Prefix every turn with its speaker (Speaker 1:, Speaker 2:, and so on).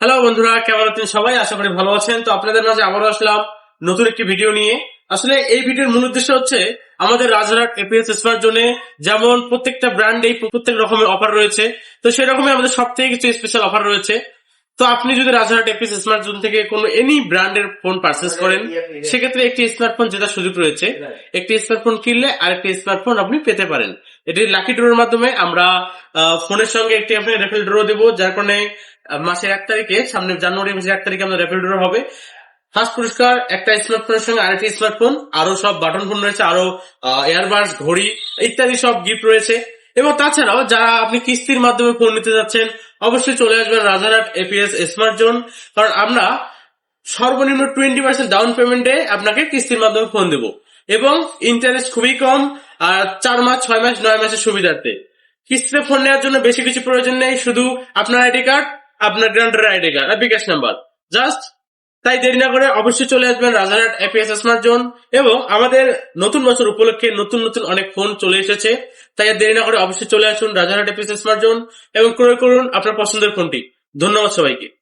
Speaker 1: Hello বন্ধুরা, কেমন আছেন সবাই? আশা করি ভালো আছেন। তো আপনাদের মাঝে আবারও আসলাম নতুন একটি ভিডিও নিয়ে। আসলে এই ভিডিওর মূল উদ্দেশ্য হচ্ছে আমাদের রাজহাট এপিএস স্মার্ট জোনে যেমন প্রত্যেকটা ব্র্যান্ডেই প্রত্যেক রকমের অফার রয়েছে। তো সেরকমই আমাদের সব থেকে কিছু স্পেশাল অফার রয়েছে। তো আপনি যদি রাজারহাট এপিএস স্মার্ট জোন থেকে কোনো এনি ব্র্যান্ডের ফোন পারচেস করেন সেক্ষেত্রে একটি স্মার্টফোন জেতার সুযোগ রয়েছে। একটি স্মার্টফোন কিনলে আরেকটি স্মার্টফোন আপনি পেতে পারেন। এটি লাকি ড্রোর মাধ্যমে আমরা ফোনের সঙ্গে একটি আপনি রেফেল ড্র দেবো যার কারণে মাসের এক তারিখে সামনে জানুয়ারি মাসের এক তারিখে আমাদের রেফেল ড্রো হবে। ফার্স্ট পুরস্কার একটা স্মার্টফোনের সঙ্গে আরেকটি স্মার্টফোন আরও সব বাটন ফোন রয়েছে আরও এয়ারবাডস ঘড়ি ইত্যাদি সব গিফট রয়েছে। এবং তাছাড়াও যারা আপনি কিস্তির মাধ্যমে ফোন নিতে যাচ্ছেন অবশ্যই চলে আসবেন রাজারহাট এপিএস স্মার্ট জোন কারণ আমরা সর্বনিম্ন টোয়েন্টি পার্সেন্ট ডাউন পেমেন্টে আপনাকে কিস্তির মাধ্যমে ফোন দেব। এবং ইন্টারেস্ট খুবই কম, আর চার মাস, ছয় মাস, নয় মাসের সুবিধার্থে। কিস্তিতে ফোন নেওয়ার জন্য বেশি কিছু প্রয়োজন নেই, শুধু আপনার আইডি কার্ড আপনার গ্রান্ডার আইডি কার্ড আর বিকাশ নাম্বার। জাস্ট তাই দেরি না করে অবশ্যই চলে আসবেন রাজারহাট এপিএস স্মার্ট জোন এবং আমাদের নতুন বছর উপলক্ষে নতুন নতুন অনেক ফোন চলে এসেছে। তাই দেরি না করে অবশ্যই চলে আসুন রাজারহাট এপিএস স্মার্ট জোন এবং ক্রয় করুন আপনার পছন্দের ফোনটি ধন্যবাদ সবাইকে।